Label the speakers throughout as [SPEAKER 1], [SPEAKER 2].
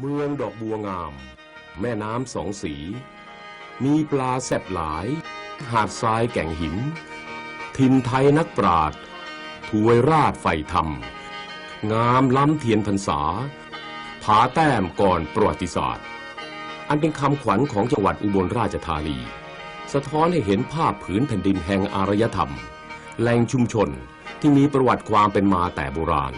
[SPEAKER 1] เมืองดอกบัวงาม แม่น้ำสองสี มีปลาแซ่บหลาย หาดทรายแก่งหิน ทินไทยนักปราดถวยราชไฟธรรม งามล้ำเทียนพรรษา ผาแต้มก่อนประวัติศาสตร์ อันเป็นคำขวัญของจังหวัดอุบลราชธานี สะท้อนให้เห็นภาพผืนแผ่นดินแห่งอารยธรรม แหล่งชุมชนที่มีประวัติความเป็นมาแต่โบราณ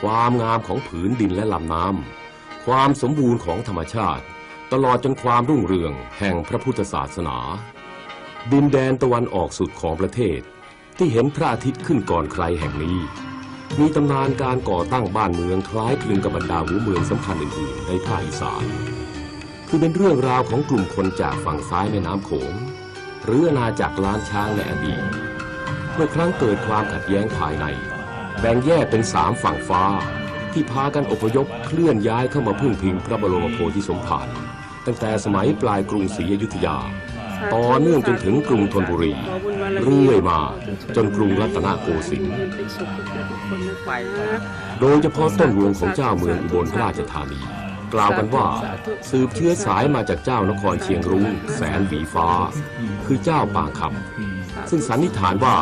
[SPEAKER 1] ความงามของผืนดินและลำน้ำ ความสมบูรณ์ของธรรมชาติ ตลอดจนความรุ่งเรืองแห่งพระพุทธศาสนา ดินแดนตะวันออกสุดของประเทศ ที่เห็นพระอาทิตย์ขึ้นก่อนใครแห่งนี้ มีตำนานการก่อตั้งบ้านเมืองคล้ายคลึงกับบรรดาหัวเมืองสำคัญอื่นๆในภาคอีสานคือเป็นเรื่องราวของกลุ่มคนจากฝั่งซ้ายแม่น้ำโขงหรืออาณาจักรล้านช้างในอดีตเมื่อครั้งเกิดความขัดแย้งภายใน แบ่งแยกเป็นสามฝั่งฟ้า ที่พากันอพยพเคลื่อนย้ายเข้ามาพึ่งพิงพระบรมโพธิสมภารตั้งแต่สมัยปลายกรุงศรีอยุธยา ต่อเนื่องจนถึงกรุงธนบุรี เรื่อยมาจนกรุงรัตนโกสินทร์
[SPEAKER 2] เป็นสุขทุกคนนะคะ
[SPEAKER 1] โดยเฉพาะต้นรวงของเจ้าเมืองอุบลราชธานีกล่าวกันว่าสืบเชื้อสายมาจากเจ้านครเชียงรุ้งแสนหวีฟ้า คือเจ้าป่างคำซึ่งสันนิษฐานว่า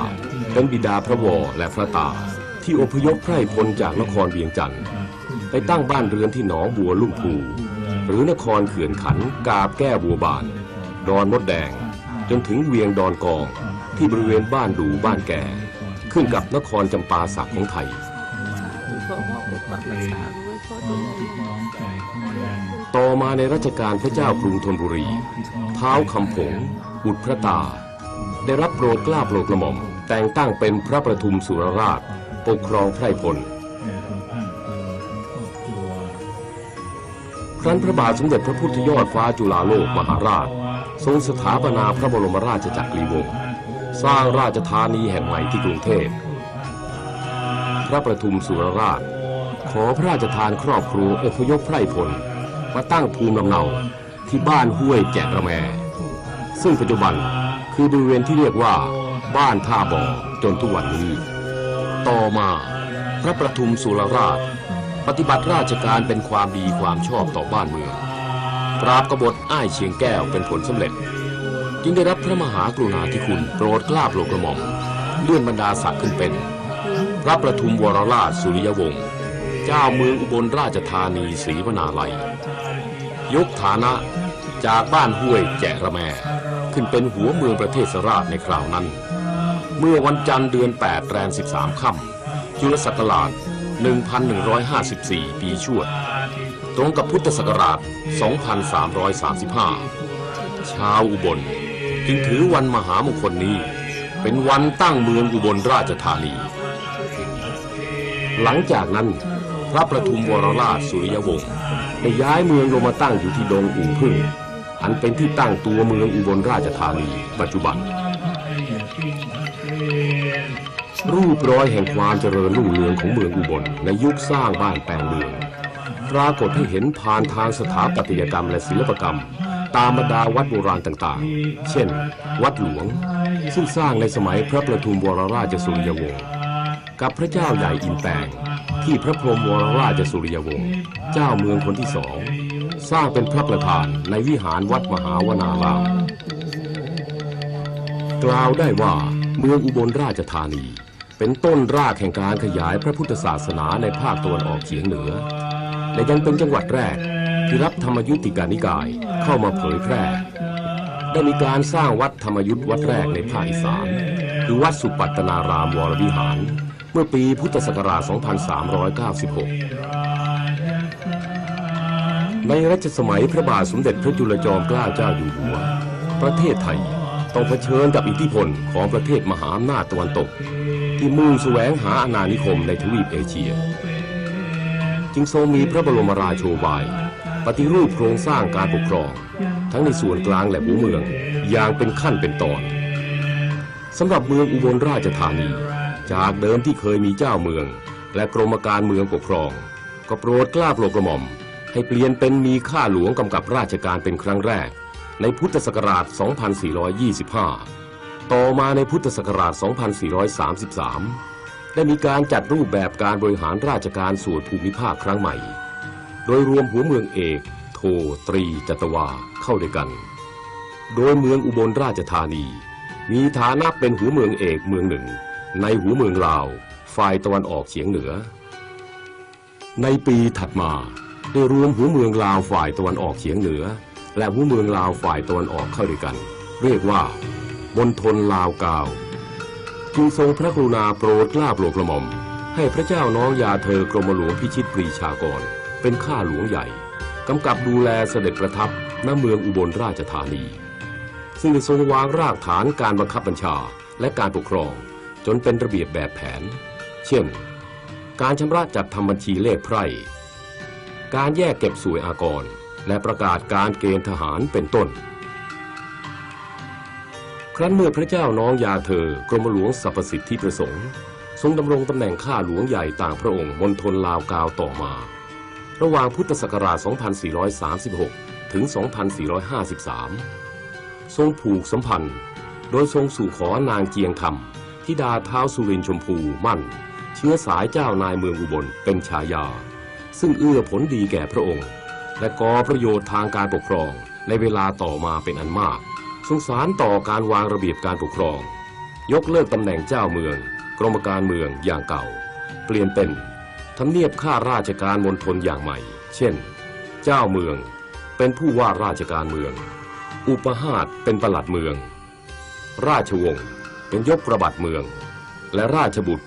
[SPEAKER 1] เป็นบิดาพระวอและพระตา ที่อพยพไพร่พลจากนครเวียงจันทร์ไปตั้งบ้านเรือนที่หนองบัวลุ่มพู หรือนครเขื่อนขัน กาบแก้วบัวบาน ดอนมดแดง จนถึงเวียงดอนกอง ที่บริเวณบ้านดูบ้านแก่ ขึ้นกับนครจำปาสักของไทย
[SPEAKER 2] ขอปกปักรักษาไว้พ่อตัวเอง
[SPEAKER 1] ต่อมาในรัชกาลพระเจ้ากรุงธนบุรี เท้าวคำผงบุตรพระตา ได้รับโปรดเกล้าโปรดกระหม่อม แต่งตั้งเป็นพระประทุมสุรราช ปกครองไพร่พล ครั้นพระบาทสมเด็จพระพุทธยอดฟ้าจุฬาโลกมหาราช ทรงสถาปนาพระบรมราชจักรีวงศ์สร้างราชธานีแห่งใหม่ที่กรุงเทพ พระประทุมสุรราช ขอพระราชทานครอบครัวอพยพไพร่พล มาตั้งภูมิลำเนาที่บ้านห้วยแจกระแม ซึ่งปัจจุบันคือบริเวณที่เรียกว่า บ้านท่าบ่อจนทุกวันนี้ ต่อมาพระประทุมสุรราช ปฏิบัติราชการเป็นความดีความชอบต่อบ้านเมือง ปราบกบฏอ้ายเชียงแก้วเป็นผลสำเร็จ จึงได้รับพระมหากรุณาธิคุณโปรดกล้าโปรดกระหม่อมเลื่อนบรรดาศักดิ์ขึ้นเป็น พระประทุมวรราชสุริยวงศ์เจ้าเมืองอุบลราชธานีศรีวนาลัย ยกฐานะจากบ้านห้วยแจกระแม ขึ้นเป็นหัวเมืองประเทศสราชในคราวนั้น เมื่อวันจันทร์เดือน 8 แรม 13 ค่ำจุลศักราช 1154 ปีชวด ตรงกับพุทธศักราช 2335 ชาวอุบล จึงถือวันมหามงคลนี้ เป็นวันตั้งเมืองอุบลราชธานี หลังจากนั้นพระประทุมวรราชสุริยวงศ์ได้ย้ายเมืองลงมาตั้งอยู่ที่ดงอู่พึ่ง อันเป็นที่ตั้งตัวเมืองอุบลราชธานีปัจจุบัน รูปรอยแห่งความเจริญรุ่งเรืองของเมืองอุบลในยุคสร้างบ้านแปลงเมืองปรากฏให้เห็นผ่านทางสถาปัตยกรรมและศิลปกรรม ตามบรรดาวัดโบราณต่างๆ เช่น วัดหลวง ซึ่งสร้างในสมัยพระประทุมวรราชสุริยวงศ์กับพระเจ้าใหญ่อินแปงที่พระพรหมวรราชสุริยวงศ์เจ้าเมืองคนที่สอง สร้างเป็นพระประธานในวิหารวัดมหาวนารามกล่าวได้ว่าเมืองอุบลราชธานี เป็นต้นรากแห่งการขยายพระพุทธศาสนาในภาคตะวันออกเฉียงเหนือ และยังเป็นจังหวัดแรกที่รับธรรมยุติกานิกายเข้ามาเผยแพร่ ได้มีการสร้างวัดธรรมยุทธวัดแรกในภาคอีสานคือวัดสุปัตตนารามวรวิหาร เมื่อปีพุทธศักราช 2396 ในรัชสมัยพระบาทสมเด็จพระจุลจอมเกล้าเจ้าอยู่หัว ประเทศไทย ต้องเผชิญกับอิทธิพลของประเทศมหาอำนาจตะวันตก ที่มุ่งแสวงหาอาณานิคมในทวีปเอเชีย จึงทรงมีพระบรมราโชบาย ปฏิรูปโครงสร้างการปกครอง ทั้งในส่วนกลางและหัวเมือง อย่างเป็นขั้นเป็นตอนสำหรับเมืองอุบลราชธานี จากเดิมที่เคยมีเจ้าเมือง และกรมการเมืองปกครอง ก็โปรดกล้าโปรดกระหม่อม ให้เปลี่ยนเป็นมีข้าหลวงกำกับราชการเป็นครั้งแรก ในพุทธศักราช 2425 ต่อมาในพุทธศักราช 2433 ได้มีการจัดรูปแบบการบริหารราชการส่วนภูมิภาคครั้งใหม่ โดยรวมหัวเมืองเอก โท ตรี จัตวา เข้าด้วยกัน โดยเมืองอุบลราชธานี มีฐานะเป็นหัวเมืองเอกเมืองหนึ่ง ในหัวเมืองลาว ฝ่ายตะวันออกเฉียงเหนือ ในปีถัดมาได้รวมหัวเมืองลาวฝ่ายตะวันออกเฉียงเหนือ และหัวเมืองลาวฝ่ายตะวันออกเข้าด้วยกัน เรียกว่ามณฑลลาวกาว จึงทรงพระกรุณาโปรดกล้าโปรดกระหม่อม ให้พระเจ้าน้องยาเธอกรมหลวงพิชิตปรีชากร เป็นข้าหลวงใหญ่กำกับดูแลเสด็จประทับณเมืองอุบลราชธานี ซึ่งทรงวางรากฐานการบังคับบัญชาและการปกครองจนเป็นระเบียบแบบแผน เช่น การชำระจัดทำบัญชีเลขไพร่ การแยกเก็บสวยอากร และประกาศการเกณฑ์ทหารเป็นต้น ครั้นเมื่อพระเจ้าน้องยาเธอกรมหลวงสรรพสิทธิประสงค์ทรงดำรงตำแหน่งข้าหลวงใหญ่ต่างพระองค์มณฑลลาวกาวต่อมา ระหว่างพุทธศักราช 2436 ถึง 2453 ทรงผูกสัมพันธ์ โดยทรงสู่ขอนางเจียงคำทิดาเท้าวสุรินชมพูมั่น เชื้อสายเจ้านายเมืองอุบลเป็นชายา ซึ่งเอื้อผลดีแก่พระองค์ และก่อประโยชน์ทางการปกครองในเวลาต่อมาเป็นอันมาก สงสารต่อการวางระเบียบการปกครอง ยกเลิกตำแหน่งเจ้าเมือง กรมการเมืองอย่างเก่า เปลี่ยนเป็นทำเนียบข้าราชการมณฑลอย่างใหม่ เช่น เจ้าเมืองเป็นผู้ว่าราชการเมือง อุปหาตเป็นประหลัดเมือง ราชวงศ์เป็นยกประบัดเมือง และราชบุตร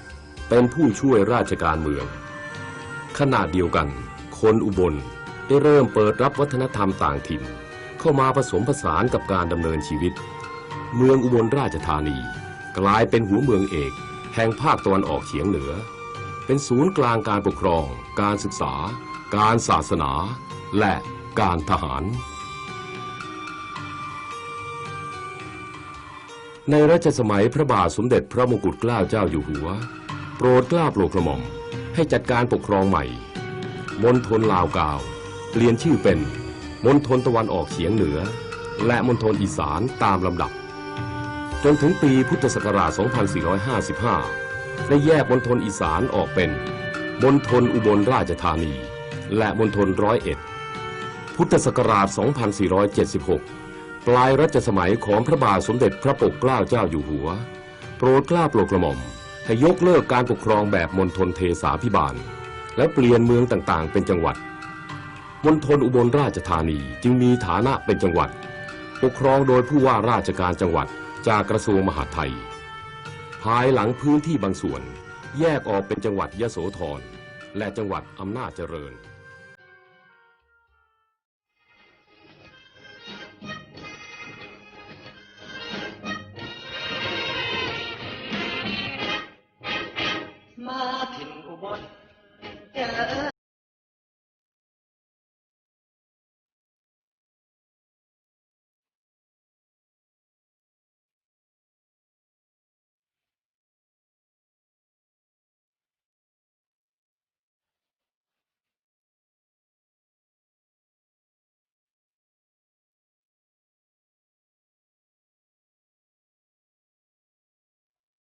[SPEAKER 1] เป็นผู้ช่วยราชการเมือง ขณะเดียวกัน คนอุบล ได้เริ่มเปิดรับวัฒนธรรมต่างถิ่น เข้ามาผสมผสานกับการดำเนินชีวิต เมืองอุบลราชธานี กลายเป็นหัวเมืองเอก แห่งภาคตะวันออกเฉียงเหนือ เป็นศูนย์กลางการปกครอง การศึกษา การศาสนา และการทหาร ในรัชสมัยพระบาทสมเด็จพระมงกุฎเกล้าเจ้าอยู่หัว โปรดเกล้าโปรดกระหม่อมให้จัดการปกครองใหม่มณฑลลาวกาว เปลี่ยนชื่อเป็นมณฑลตะวันออกเฉียงเหนือ และมณฑลอีสานตามลำดับ จนถึงปีพุทธศักราช 2455 ได้แยกมณฑลอีสานออกเป็นมณฑลอุบลราชธานี และมณฑลร้อยเอ็ด พุทธศักราช 2476 ปลายรัชสมัยของพระบาทสมเด็จพระปกเกล้าเจ้าอยู่หัว โปรดเกล้าโปรดกระหม่อมให้ยกเลิกการปกครองแบบมณฑลเทสาพิบาล และเปลี่ยนเมืองต่างๆ เป็นจังหวัด มณฑลอุบลราชธานีจึงมีฐานะเป็นจังหวัด ปกครองโดยผู้ว่าราชการจังหวัดจากกระทรวงมหาดไทย ภายหลังพื้นที่บางส่วน แยกออกเป็นจังหวัดยโสธรและจังหวัดอำนาจเจริญ
[SPEAKER 3] มาถิ่นอุบลเจอ